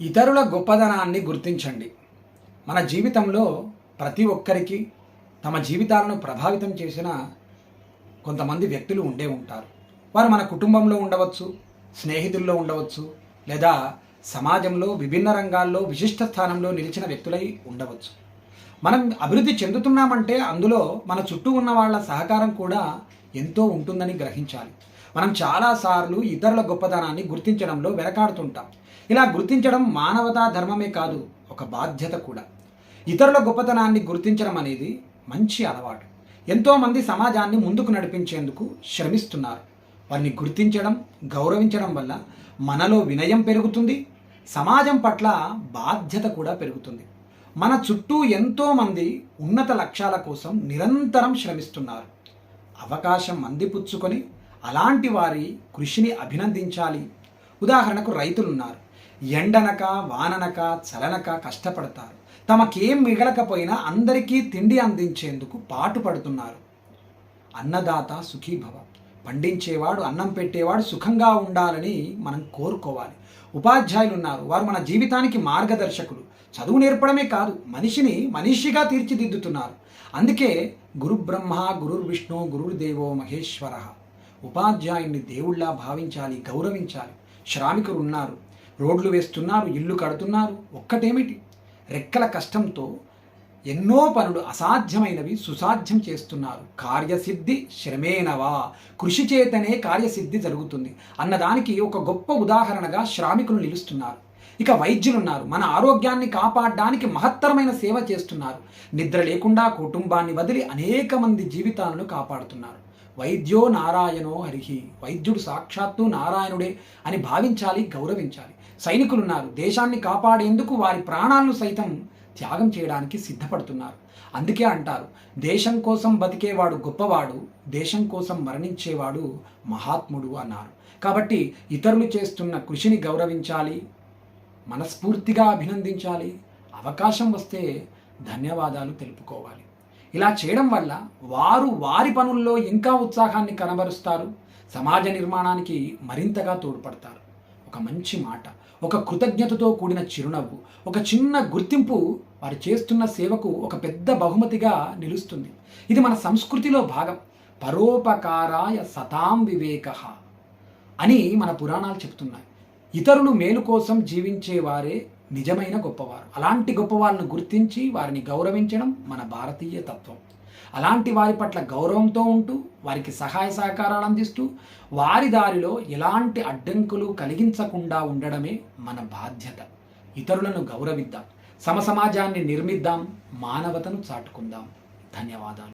ఇతరుల గొప్పదనాన్ని గుర్తించండి. మన జీవితంలో ప్రతి ఒక్కరికి తమ జీవితాలను ప్రభావితం చేసిన కొంతమంది వ్యక్తులు ఉండే ఉంటారు. వారు మన కుటుంబంలో ఉండవచ్చు స్నేహితుల్లో ఉండవచ్చు లేదా సమాజంలో విభిన్న రంగాల్లో విశిష్ట స్థానంలో నిలిచిన వ్యక్తులై ఉండవచ్చు. మనం అభివృద్ధి చెందుతున్నామంటే అందులో మన చుట్టూ ఉన్న వాళ్ళ సహకారం కూడా ఎంతో ఉంటుందని గ్రహించాలి. మనం చాలాసార్లు ఇతరుల గొప్పతనాన్ని గుర్తించడంలో వెనకాడుతుంటాం. ఇలా గుర్తించడం మానవతా ధర్మమే కాదు ఒక బాధ్యత కూడా. ఇతరుల గొప్పతనాన్ని గుర్తించడం అనేది మంచి అలవాటు. ఎంతోమంది సమాజాన్ని ముందుకు నడిపించేందుకు శ్రమిస్తున్నారు. వారిని గుర్తించడం గౌరవించడం వల్ల మనలో వినయం పెరుగుతుంది సమాజం పట్ల బాధ్యత కూడా పెరుగుతుంది. మన చుట్టూ ఎంతోమంది ఉన్నత లక్ష్యాల కోసం నిరంతరం శ్రమిస్తున్నారు. అవకాశం అందిపుచ్చుకొని అలాంటి వారి కృషిని అభినందించాలి. ఉదాహరణకు రైతులున్నారు. ఎండనక వాననక చలనక కష్టపడతారు. తమకేం మిగలకపోయినా అందరికీ తిండి అందించేందుకు పాటుపడుతున్నారు. అన్నదాత సుఖీభవ. పండించేవాడు అన్నం పెట్టేవాడు సుఖంగా ఉండాలని మనం కోరుకోవాలి. ఉపాధ్యాయులు ఉన్నారు వారు మన జీవితానికి మార్గదర్శకులు. చదువు నేర్పడమే కాదు మనిషిని మనిషిగా తీర్చిదిద్దుతున్నారు. అందుకే గురు బ్రహ్మ గురుర్ గురుర్దేవో మహేశ్వర. ఉపాధ్యాయుని దేవుళ్ళా భావించాలి గౌరవించాలి. శ్రామికులు ఉన్నారు రోడ్లు వేస్తున్నారు ఇల్లు కడుతున్నారు. ఒక్కటేమిటి? రెక్కల కష్టంతో ఎన్నో పనులు అసాధ్యమైనవి సుసాధ్యం చేస్తున్నారు. కార్యసిద్ధి శ్రమేనవా కృషి చేతనే కార్యసిద్ధి జరుగుతుంది. అన్నదానికి ఒక గొప్ప ఉదాహరణగా శ్రామికులు నిలుస్తున్నారు. ఇక వైద్యులున్నారు. మన ఆరోగ్యాన్ని కాపాడడానికి మహత్తరమైన సేవ చేస్తున్నారు. నిద్ర లేకుండా కుటుంబాన్ని వదిలి అనేక మంది జీవితాలను కాపాడుతున్నారు. వైద్యో నారాయణో హరిహి వైద్యుడు సాక్షాత్తు నారాయణుడే అని భావించాలి గౌరవించాలి. సైనికులున్నారు. దేశాన్ని కాపాడేందుకు వారి ప్రాణాలను సైతం త్యాగం చేయడానికి సిద్ధపడుతున్నారు. అందుకే అంటారు దేశం కోసం బతికేవాడు గొప్పవాడు దేశం కోసం మరణించేవాడు మహాత్ముడు అన్నారు. కాబట్టి ఇతరులు చేస్తున్న కృషిని గౌరవించాలి మనస్ఫూర్తిగా అభినందించాలి అవకాశం వస్తే ధన్యవాదాలు తెలుపుకోవాలి. ఇలా చేయడం వల్ల వారు వారి పనుల్లో ఇంకా ఉత్సాహాన్ని కనబరుస్తారు సమాజ నిర్మాణానికి మరింతగా తోడ్పడతారు. ఒక మంచి మాట ఒక కృతజ్ఞతతో కూడిన చిరునవ్వు ఒక చిన్న గుర్తింపు వారు చేస్తున్న సేవకు ఒక పెద్ద బహుమతిగా నిలుస్తుంది. ఇది మన సంస్కృతిలో భాగం. పరోపకారాయ సతాం వివేక అని మన పురాణాలు చెప్తున్నాయి. ఇతరులు మేలు కోసం జీవించేవారే నిజమైన గొప్పవారు. అలాంటి గొప్పవాళ్ళను గుర్తించి వారిని గౌరవించడం మన భారతీయ తత్వం. అలాంటి వారి పట్ల గౌరవంతో ఉంటూ వారికి సహాయ సహకారాలు అందిస్తూ వారి దారిలో ఎలాంటి అడ్డంకులు కలిగించకుండా ఉండడమే మన బాధ్యత. ఇతరులను గౌరవిద్దాం. సమసమాజాన్ని నిర్మిద్దాం. మానవతను చాటుకుందాం. ధన్యవాదాలు.